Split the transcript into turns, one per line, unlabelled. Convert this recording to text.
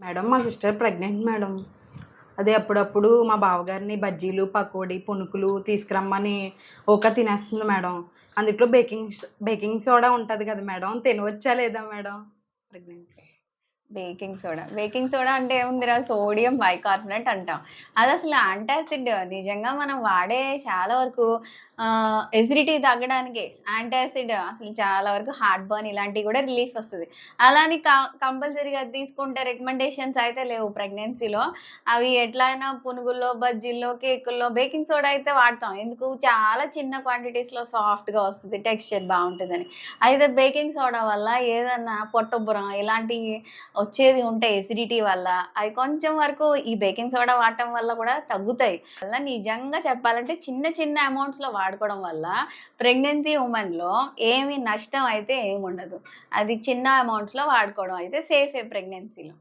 Madam మా sister pregnant madam. అదే అప్పుడప్పుడు మా బావగారిని బజ్జీలు పకోడీ పునుకులు తీసుకురమ్మని ఒక తినేస్తుంది మేడం. అందుట్లో బేకింగ్ బేకింగ్ సోడా ఉంటుంది కదా మేడం తినవచ్చా లేదా madam pregnant
baking soda. Baking soda అంటే ఏముందిరా? సోడియం బైకార్బోనేట్ అంటాం. అది అసలు యాంటాసిడ్. నిజంగా మనం వాడే చాలా వరకు ఎసిడిటీ తగ్గడానికి యాంటాసిడ్. అసలు చాలా వరకు హార్ట్ బర్న్ ఇలాంటివి కూడా రిలీఫ్ వస్తుంది. అలానే కంపల్సరీగా తీసుకుంటే రికమెండేషన్స్ అయితే లేవు ప్రెగ్నెన్సీలో. అవి ఎట్లయినా పునుగుల్లో బజ్జీల్లో కేకుల్లో బేకింగ్ సోడా అయితే వాడతాం. ఎందుకు? చాలా చిన్న క్వాంటిటీస్లో సాఫ్ట్గా వస్తుంది. టెక్స్చర్ బాగుంటుందని. అయితే బేకింగ్ సోడా వల్ల ఏదన్నా పొట్టబురం ఇలాంటివి వచ్చేది ఉంటే ఎసిడిటీ వల్ల అది కొంచెం వరకు ఈ బేకింగ్ సోడా వాడటం వల్ల కూడా తగ్గుతాయి. అలా నిజంగా చెప్పాలంటే చిన్న చిన్న అమౌంట్స్లో వాడుకోవడం వల్ల ప్రెగ్నెన్సీ ఉమెన్లో ఏమి నష్టం అయితే ఏమి ఉండదు. అది చిన్న అమౌంట్స్లో వాడుకోవడం అయితే సేఫే ప్రెగ్నెన్సీలో